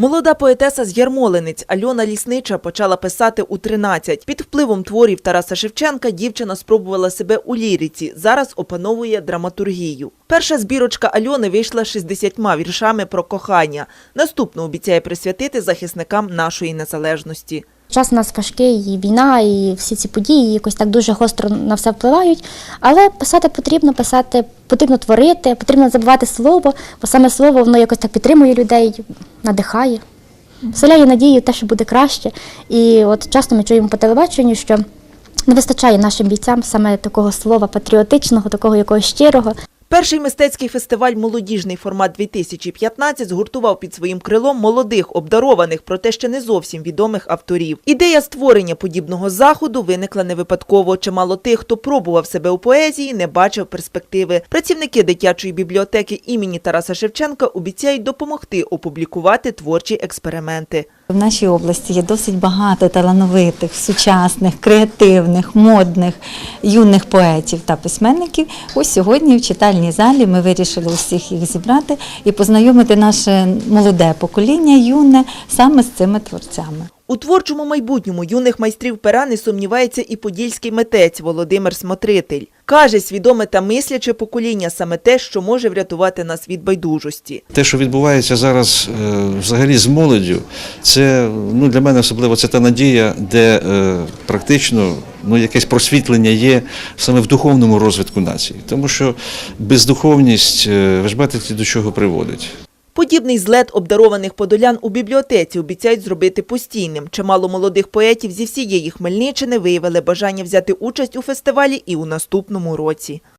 Молода поетеса з Ярмолинець Альона Ліснича почала писати у 13. Під впливом творів Тараса Шевченка дівчина спробувала себе у ліриці. Зараз опановує драматургію. Перша збірочка Альони вийшла 60 віршами про кохання. Наступну обіцяє присвятити захисникам нашої незалежності. Час у нас важкий, і війна, і всі ці події якось так дуже гостро на все впливають. Але писати потрібно, писати потрібно творити, потрібно забувати слово, бо саме слово воно якось так підтримує людей, надихає, вселяє надію те, що буде краще. І от часто ми чуємо по телебаченню, що не вистачає нашим бійцям саме такого слова патріотичного, такого якогось щирого. Перший мистецький фестиваль Молодіжний формат 2015 згуртував під своїм крилом молодих, обдарованих, проте ще не зовсім відомих авторів. Ідея створення подібного заходу виникла не випадково. Чимало тих, хто пробував себе у поезії, не бачив перспективи. Працівники дитячої бібліотеки імені Тараса Шевченка обіцяють допомогти опублікувати творчі експерименти. В нашій області є досить багато талановитих, сучасних, креативних, модних, юних поетів та письменників. Ось сьогодні в читальній залі ми вирішили усіх їх зібрати і познайомити наше молоде покоління, юне, саме з цими творцями. У творчому майбутньому юних майстрів пера не сумнівається і подільський митець Володимир Смотритель. Каже, свідоме та мисляче покоління саме те, що може врятувати нас від байдужості. Те, що відбувається зараз е, взагалі з молоддю, це ну, для мене особливо це та надія, де е, практично ну, якесь просвітлення є саме в духовному розвитку нації. Тому що бездуховність, е, ви ж бачите, до чого приводить. Подібний злет обдарованих подолян у бібліотеці обіцяють зробити постійним. Чимало молодих поетів зі всієї Хмельниччини виявили бажання взяти участь у фестивалі і у наступному році.